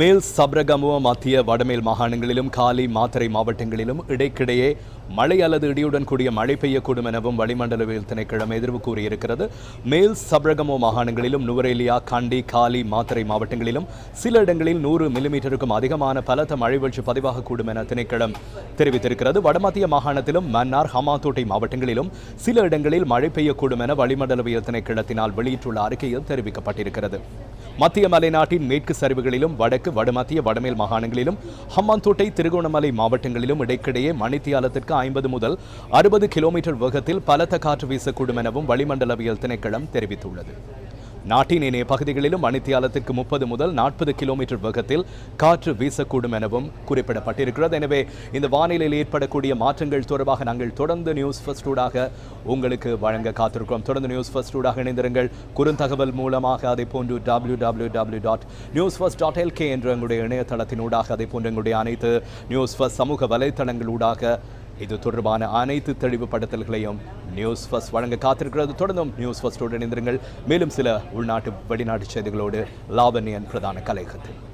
மேல் சப்ரகமுவ மத்திய வடமேல் மாகாணங்களிலும் காலி மாத்தறை மாவட்டங்களிலும் இடைக்கிடையே மழை அல்லது இடியுடன் கூடிய மழை பெய்யக்கூடும் எனவும் வளிமண்டலவியல் திணைக்கிழமை எதிர்வு கூறியிருக்கிறது. மேல் சப்ரகமோ மாகாணங்களிலும் நுவரேலியா கண்டி காலி மாத்தறை மாவட்டங்களிலும் சில இடங்களில் நூறு மில்லிமீட்டருக்கும் அதிகமான பலத்த மழை வீழ்ச்சி பதிவாகக்கூடும் என திணைக்களம் தெரிவித்திருக்கிறது. வடமத்திய மாகாணத்திலும் மன்னார் ஹமாத்தோட்டை மாவட்டங்களிலும் சில இடங்களில் மழை பெய்யக்கூடும் என வளிமண்டலவியல் திணைக்கிழத்தினால் வெளியிட்டுள்ள அறிக்கையில் தெரிவிக்கப்பட்டிருக்கிறது. மத்திய மலைநாட்டின் மேற்கு சரிவுகளிலும் வடக்கு வடமத்திய வடமேல் மாகாணங்களிலும் ஹம்மாந்தோட்டை திருகோணமலை மாவட்டங்களிலும் இடைக்கிடையே மணித்தியாலத்திற்கு ஐம்பது முதல் அறுபது கிலோமீட்டர் வேகத்தில் பலத்த காற்று வீசக்கூடும் எனவும் வளிமண்டலவியல் திணைக்களம் தெரிவித்துள்ளது. நாட்டின் இணைய பகுதிகளிலும் மணித்தியாலத்திற்கு முப்பது முதல் நாற்பது கிலோமீட்டர் வேகத்தில் காற்று வீசக்கூடும் எனவும் குறிப்பிடப்பட்டிருக்கிறது. எனவே இந்த வானிலையில் ஏற்படக்கூடிய மாற்றங்கள் தொடர்பாக நாங்கள் தொடர்ந்து நியூஸ் ஃபர்ஸ்டூடாக உங்களுக்கு வழங்க காத்திருக்கிறோம். தொடர்ந்து நியூஸ் ஃபர்ஸ்டூடாக இணைந்திருங்கள். குறுந்தகவல் மூலமாக அதை போன்று W W W dot news first dot LK என்ற எங்களுடைய இணையதளத்தினூடாக அதை போன்று எங்களுடைய அனைத்து நியூஸ் ஃபர்ஸ்ட் சமூக வலைத்தளங்களூடாக இது தொடர்பான அனைத்து தெளிவுபடுத்தல்களையும் நியூஸ் ஃபஸ்ட் வழங்க காத்திருக்கிறது. தொடர்ந்தும் நியூஸ் ஃபஸ்டோடு இணைந்திருங்கள். மேலும் சில உள்நாட்டு வெளிநாட்டு செய்திகளோடு லாவண்யன் பிரதான கலைகத்தில்